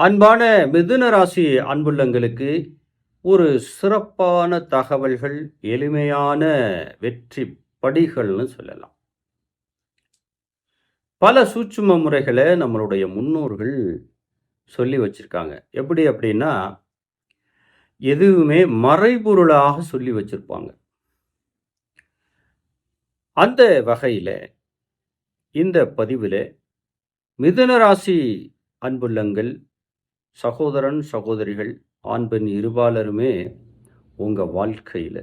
அன்பான மிதுன ராசி அன்புள்ளங்களுக்கு ஒரு சிறப்பான தகவல்கள் எளிமையான வெற்றி படிகள்னு சொல்லலாம். பல சூட்சும முறைகளை நம்மளுடைய முன்னோர்கள் சொல்லி வச்சிருக்காங்க. எப்படி அப்படின்னா எதுவுமே மறைபொருளாக சொல்லி வச்சிருப்பாங்க. அந்த வகையில் இந்த பதிவில் மிதுன ராசி அன்புள்ளங்கள் சகோதரன் சகோதரிகள் ஆண் பெண் இருபாலருமே உங்கள் வாழ்க்கையில்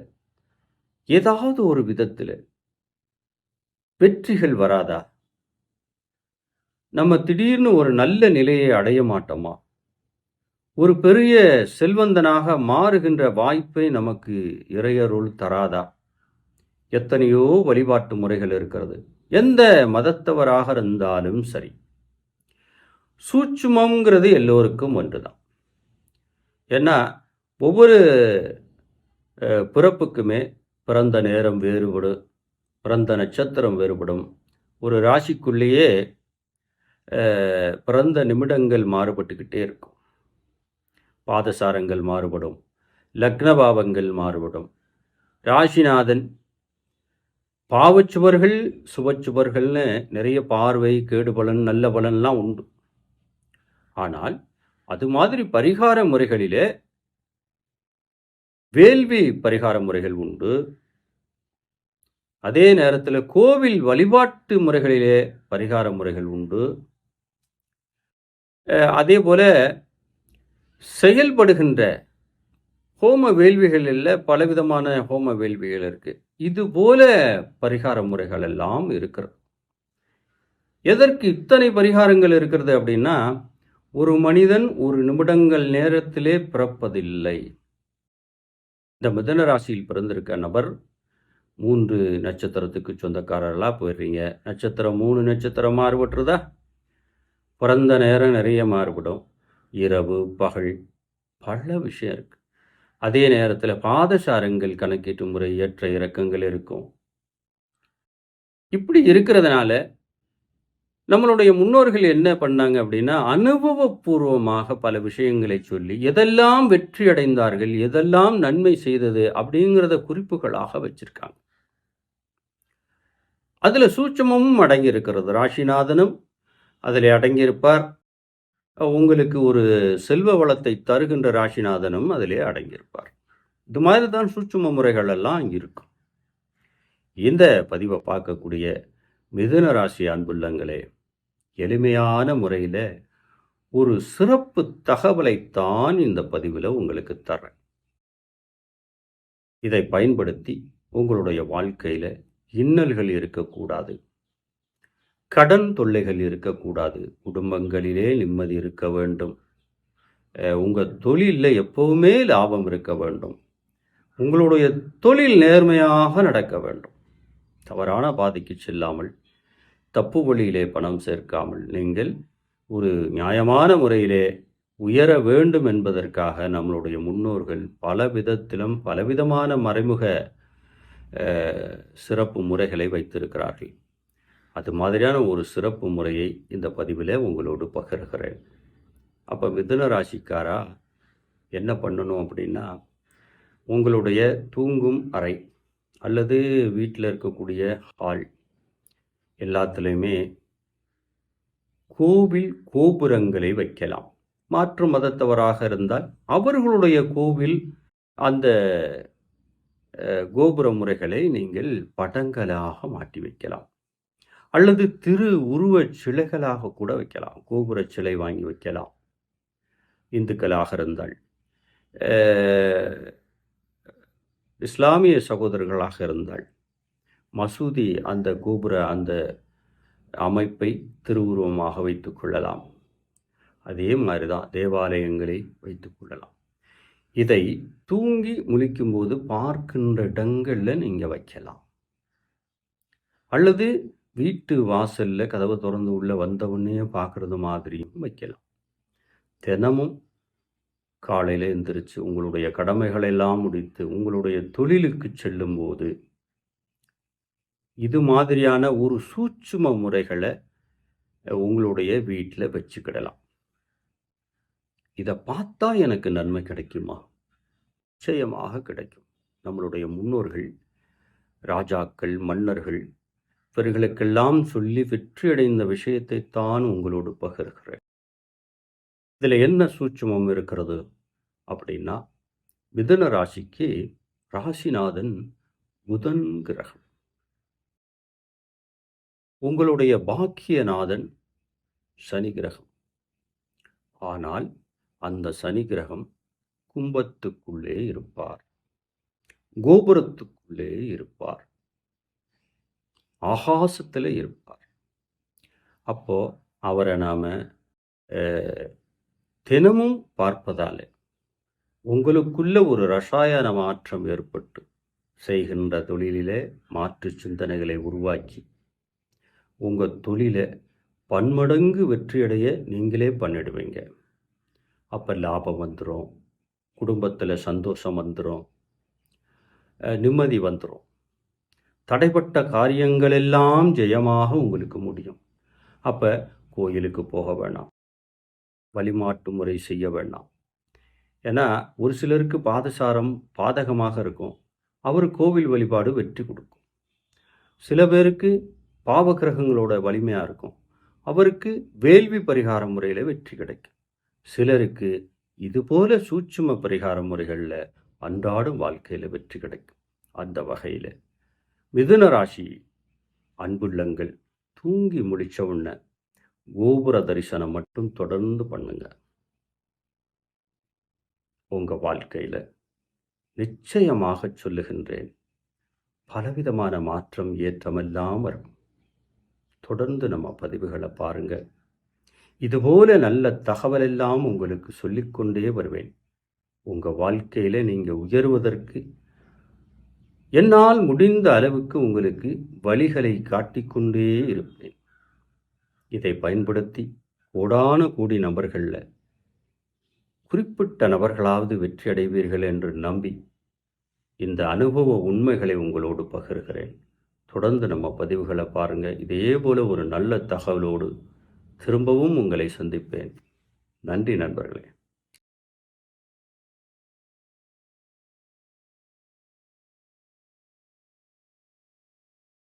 ஏதாவது ஒரு விதத்தில் வெற்றிகள் வராதா? நம்ம திடீர்னு ஒரு நல்ல நிலையை அடைய மாட்டோமா? ஒரு பெரிய செல்வந்தனாக மாறுகின்ற வாய்ப்பை நமக்கு இறையருள் தராதா? எத்தனையோ வழிபாட்டு முறைகள் இருக்கிறது. எந்த மதத்தவராக இருந்தாலும் சரி. சூட்சுமங்கிறது எல்லோருக்கும் ஒன்று தான் ஏன்னா ஒவ்வொரு பிறப்புக்குமே பிறந்த நேரம் வேறுபடும் பிறந்த நட்சத்திரம் வேறுபடும். ஒரு ராசிக்குள்ளேயே பிறந்த நிமிடங்கள் மாறுபட்டுக்கிட்டே இருக்கும். பாதசாரங்கள் மாறுபடும் லக்னபாவங்கள் மாறுபடும். ராசிநாதன் பாவச்சுவர்கள் சுபச்சுவர்கள்னு நிறைய பார்வை கேடு பலன் நல்ல பலன்லாம் உண்டு. ஆனால் அது மாதிரி பரிகார முறைகளிலே வேள்வி பரிகார முறைகள் உண்டு. அதே நேரத்தில் கோவில் வழிபாட்டு முறைகளிலே பரிகார முறைகள் உண்டு. அதே போல செயல்படுகின்ற ஹோம வேள்விகளில் பலவிதமான ஹோம வேள்விகள் இருக்கு. இது போல பரிகார முறைகள் எல்லாம் இருக்கிறது. எதற்கு இத்தனை பரிகாரங்கள் இருக்கிறது அப்படின்னா ஒரு மனிதன் ஒரு நிமிடங்கள் நேரத்திலே பிறப்பதில்லை. இந்த மிதன ராசியில் பிறந்திருக்க நபர் மூன்று நட்சத்திரத்துக்கு சொந்தக்காரர்களாக போயிடுறீங்க. நட்சத்திரம் மூணு நட்சத்திரம் மாறுபட்டுருதா? பிறந்த நேரம் நிறைய மாறுபடும். இரவு பகல் பல விஷயம் இருக்கு. அதே நேரத்தில் பாதசாரங்கள் கணக்கீட்டு முறை ஏற்ற இறக்கங்கள் இருக்கும். இப்படி இருக்கிறதுனால நம்மளுடைய முன்னோர்கள் என்ன பண்ணாங்க அப்படின்னா அனுபவபூர்வமாக பல விஷயங்களை சொல்லி எதெல்லாம் வெற்றி அடைந்தார்கள் எதெல்லாம் நன்மை செய்தது அப்படிங்கிறத குறிப்புகளாக வச்சிருக்காங்க. அதில் சூட்சமும் அடங்கியிருக்கிறது. ராசிநாதனும் அதில் அடங்கியிருப்பார். உங்களுக்கு ஒரு செல்வ வளத்தை தருகின்ற ராசிநாதனும் அதிலே அடங்கியிருப்பார். இது மாதிரி தான் சூட்சும முறைகள் எல்லாம் இங்க இருக்கும். இந்த பதிவை பார்க்கக்கூடிய மிதுன ராசி அன்புள்ளங்களே எளிமையான முறையில் ஒரு சிறப்பு தகவலைத்தான் இந்த பதிவில் உங்களுக்கு தர்றேன். இதை பயன்படுத்தி உங்களுடைய வாழ்க்கையில் இன்னல்கள் இருக்கக்கூடாது கடன் தொல்லைகள் இருக்கக்கூடாது குடும்பங்களிலே நிம்மதி இருக்க வேண்டும் உங்கள் தொழிலில் எப்போவுமே லாபம் இருக்க வேண்டும் உங்களுடைய தொழில் நேர்மையாக நடக்க வேண்டும். தவறான பாதைக்கு செல்லாமல் தப்பு வழியிலே பணம் சேர்க்காமல் நீங்கள் ஒரு நியாயமான முறையிலே உயர வேண்டும் என்பதற்காக நம்மளுடைய முன்னோர்கள் பல விதத்திலும் பலவிதமான மறைமுக சிறப்பு முறைகளை வைத்திருக்கிறார்கள். அது மாதிரியான ஒரு சிறப்பு முறையை இந்த பதிவில் உங்களோடு பகிர்கிறேன். அப்போ மிதுன ராசிக்காரா? என்ன பண்ணணும் அப்படின்னா உங்களுடைய தூங்கும் அறை அல்லது வீட்டில் இருக்கக்கூடிய ஹால் எல்லாத்துலேயுமே கோவில் கோபுரங்களை வைக்கலாம். மாற்று மதத்தவராக இருந்தால் அவர்களுடைய கோவில் அந்த கோபுர முறைகளை நீங்கள் படங்களாக மாட்டி வைக்கலாம். அல்லது திரு உருவச் சிலைகளாக கூட வைக்கலாம். கோபுர சிலை வாங்கி வைக்கலாம். இந்துக்களாக இருந்தால். இஸ்லாமிய சகோதரர்களாக இருந்தால். மசூதி அந்த கோபுர அந்த அமைப்பை திருவுருவமாக வைத்து கொள்ளலாம். அதே மாதிரி தான் தேவாலயங்களை வைத்து கொள்ளலாம். இதை தூங்கி முழிக்கும்போது பார்க்கின்ற இடங்களில் நீங்கள் வைக்கலாம். அல்லது வீட்டு வாசலில் கதவை திறந்து உள்ளே வந்தவுடனே பார்க்குறது மாதிரியும் வைக்கலாம். தினமும் காலையில் எந்திரிச்சு உங்களுடைய கடமைகளை எல்லாம் முடித்து உங்களுடைய தொழிலுக்கு செல்லும்போது இது மாதிரியான ஒரு சூட்சும முறைகளை உங்களுடைய வீட்டில் வச்சுக்கிடலாம். இதை பார்த்தா எனக்கு நன்மை கிடைக்குமா? நிச்சயமாக கிடைக்கும். நம்மளுடைய முன்னோர்கள் ராஜாக்கள் மன்னர்கள் இவர்களுக்கெல்லாம் சொல்லி வெற்றியடைந்த விஷயத்தை தான் உங்களோடு பகிர்கிறேன். இதில் என்ன சூட்சுமம் இருக்கிறது அப்படின்னா மிதன ராசிக்கு ராசிநாதன் புதன் கிரகம். உங்களுடைய பாக்கியநாதன் சனி கிரகம். ஆனால் அந்த சனி கிரகம் கும்பத்துக்குள்ளே இருப்பார். கோபுரத்துக்குள்ளே இருப்பார். ஆகாசத்தில் இருப்பார். அப்போ அவரை நாம் தினமும் பார்ப்பதால் உங்களுக்குள்ள ஒரு ரசாயன மாற்றம் ஏற்பட்டு செய்கின்ற தொழிலிலே மாற்று சிந்தனைகளை உருவாக்கி உங்கள் தொழிலை பன்மடங்கு வெற்றியடைய நீங்களே பண்ணிடுவீங்க. அப்போ லாபம் வந்துடும் குடும்பத்தில் சந்தோஷம் வந்துடும் நிம்மதி வந்துடும் தடைப்பட்ட காரியங்கள் எல்லாம் ஜெயமாக உங்களுக்கு முடியும். அப்போ கோயிலுக்கு போக வேணாம் வழிமாட்டு முறை செய்ய வேண்டாம் ஏன்னா ஒரு சிலருக்கு பாதசாரம் பாதகமாக இருக்கும். அவர் கோவில் வழிபாடு வெற்றி கொடுக்கும். சில பேருக்கு பாவகிரகங்களோட வலிமையாக இருக்கும். அவருக்கு வேள்வி பரிகார முறையில் வெற்றி கிடைக்கும். சிலருக்கு இதுபோல சூட்சும பரிகார முறைகளில் அன்றாடும் வாழ்க்கையில் வெற்றி கிடைக்கும். அந்த வகையில் மிதுன ராசி அன்புள்ளங்கள் தூங்கி முடித்த உடனே கோபுர தரிசனம் மட்டும் தொடர்ந்து பண்ணுங்க. உங்கள் வாழ்க்கையில் நிச்சயமாக சொல்லுகின்றேன். பலவிதமான மாற்றம் ஏற்றமெல்லாம் வரும். தொடர்ந்து நம்ம பதிவுகளை பாருங்க. இதுபோல நல்ல தகவல் எல்லாம் உங்களுக்கு சொல்லிக்கொண்டே வருவேன். உங்க வாழ்க்கையில நீங்க உயர்வதற்கு என்னால் முடிந்த அளவுக்கு உங்களுக்கு வழிகளை காட்டிக்கொண்டே இருப்பேன். இதை பயன்படுத்தி கோடான கூடி நபர்களில் குறிப்பிட்ட நபர்களாவது வெற்றி அடைவீர்கள் என்று நம்பி இந்த அனுபவ உண்மைகளை உங்களோடு பகிர்கிறேன். தொடர்ந்து நம்ம பதிவுகளை பாருங்கள் இதே போல் ஒரு நல்ல தகவலோடு திரும்பவும் உங்களை சந்திப்பேன். நன்றி நண்பர்களே.